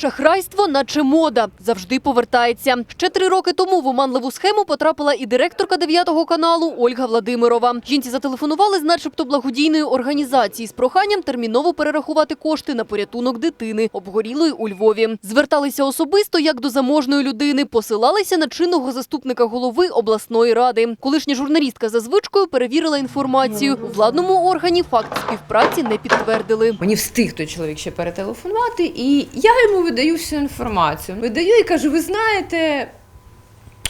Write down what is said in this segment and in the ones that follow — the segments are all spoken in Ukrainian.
Шахрайство, наче мода, завжди повертається. Ще три роки тому в оманливу схему потрапила і директорка 9 каналу Ольга Владимирова. Жінці зателефонували з начебто благодійної організації з проханням терміново перерахувати кошти на порятунок дитини, обгорілої у Львові. Зверталися особисто як до заможної людини, посилалися на чинного заступника голови обласної ради. Колишня журналістка за звичкою перевірила інформацію. У владному органі факт співпраці не підтвердили. Мені встиг той чоловік ще перетелефонувати, і я йому видаю всю інформацію. Видаю і кажу: ви знаєте,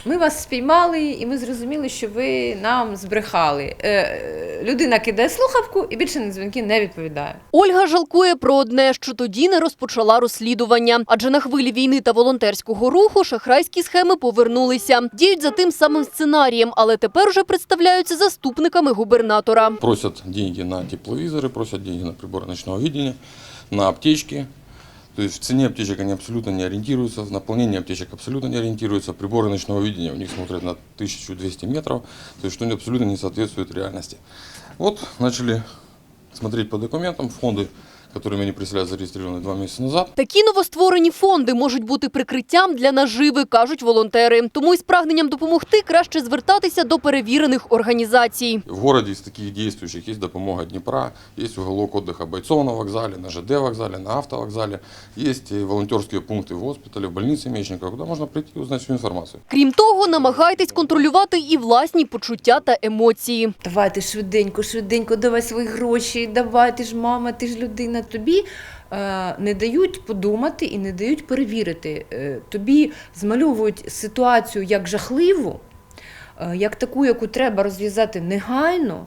ми вас спіймали, і ми зрозуміли, що ви нам збрехали. Е, людина кидає слухавку і більше на дзвінки не відповідає. Ольга жалкує про одне, що тоді не розпочала розслідування. Адже на хвилі війни та волонтерського руху шахрайські схеми повернулися. Діють за тим самим сценарієм, але тепер вже представляються заступниками губернатора. Просят деньги на тепловизоры, просят деньги на приборы ночного видения, на аптечки. То есть в цене аптечек они абсолютно не ориентируются, в наполнении аптечек абсолютно не ориентируются. Приборы ночного видения у них смотрят на 1200 метров, то есть что они абсолютно не соответствует реальности. Вот начали смотреть по документам фонды, которыми они представляют зарегистрированы два месяца назад. Такі новостворені фонди можуть бути прикриттям для наживи, кажуть волонтери. Тому із прагненням допомогти краще звертатися до перевірених організацій. В городе из таких действующих есть допомога Днепра, есть уголок отдыха бойцов на вокзале, на ЖД вокзале, на автовокзале, есть и волонтерские пункты в госпитале, в больнице Мечникова, куда можно прийти и узнать всю информацию. Крім того, намагайтесь контролювати і власні почуття та емоції. Давайте швиденько, швиденько, давай свої гроші, давай, ти ж мама, ти ж людина. Тобі е, не дають подумати і не дають перевірити. Е, тобі змальовують ситуацію як жахливу, е, як таку, яку треба розв'язати негайно.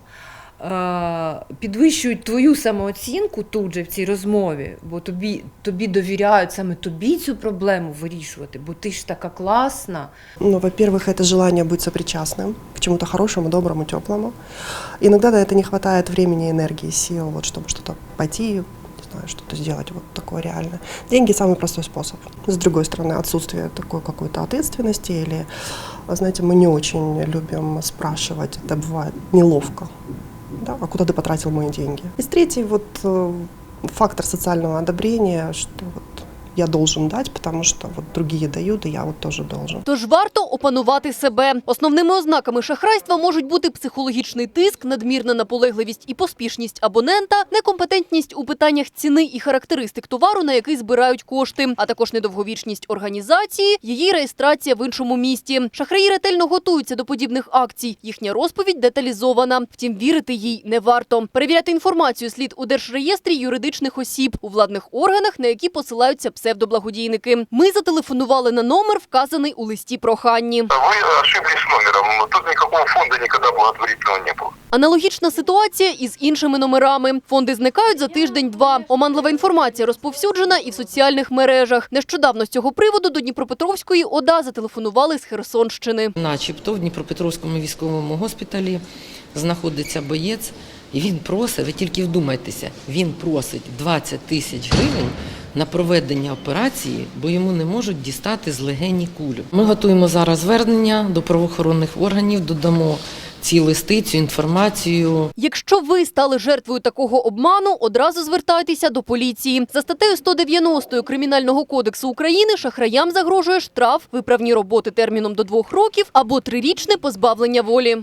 е, Підвищують твою самооцінку тут же в цій розмові, бо тобі, тобі довіряють саме тобі цю проблему вирішувати, бо ти ж така класна. Ну, во-первых, это желание быть сопричастным к чему-то хорошему, доброму, теплому. Иногда на это не хватает времени, энергии, сил, вот, чтобы что-то пойти, не знаю, что-то сделать вот такое реальное. Деньги – самый простой способ. С другой стороны, отсутствие такой какой-то ответственности или, знаете, мы не очень любим спрашивать, это бывает неловко. Да, а куда ты потратил мои деньги? И третий вот э, фактор социального одобрения, что вот я должен дать, потому что вот другие дают, и я вот тоже должен. Тож варто опанувати себе. Основними ознаками шахрайства можуть бути психологічний тиск, надмірна наполегливість і поспішність абонента, некомпетентність у питаннях ціни і характеристик товару, на який збирають кошти, а також недовговічність організації, її реєстрація в іншому місті. Шахраї ретельно готуються до подібних акцій. Їхня розповідь деталізована. Втім, вірити їй не варто. Перевіряти інформацію слід у держреєстрі юридичних осіб у владних органах, на які посилаються псевдоблагодійники. Ми зателефонували на номер, вказаний у листі проханні. Вы ошиблись номером. Тут никакого фонда никогда благотворительного не было. Аналогічна ситуація із іншими номерами. Фонди зникають за тиждень-два. Оманлива інформація розповсюджена і в соціальних мережах. Нещодавно з цього приводу до Дніпропетровської ОДА зателефонували з Херсонщини. Начебто в Дніпропетровському військовому госпіталі знаходиться боєць, і він просить, ви тільки вдумайтеся, він просить 20 тисяч гривень на проведення операції, бо йому не можуть дістати з легені кулю. Ми готуємо зараз звернення до правоохоронних органів, додамо ці листи, цю інформацію. Якщо ви стали жертвою такого обману, одразу звертайтеся до поліції. За статтею 190 Кримінального кодексу України шахраям загрожує штраф, виправні роботи терміном до двох років або трирічне позбавлення волі.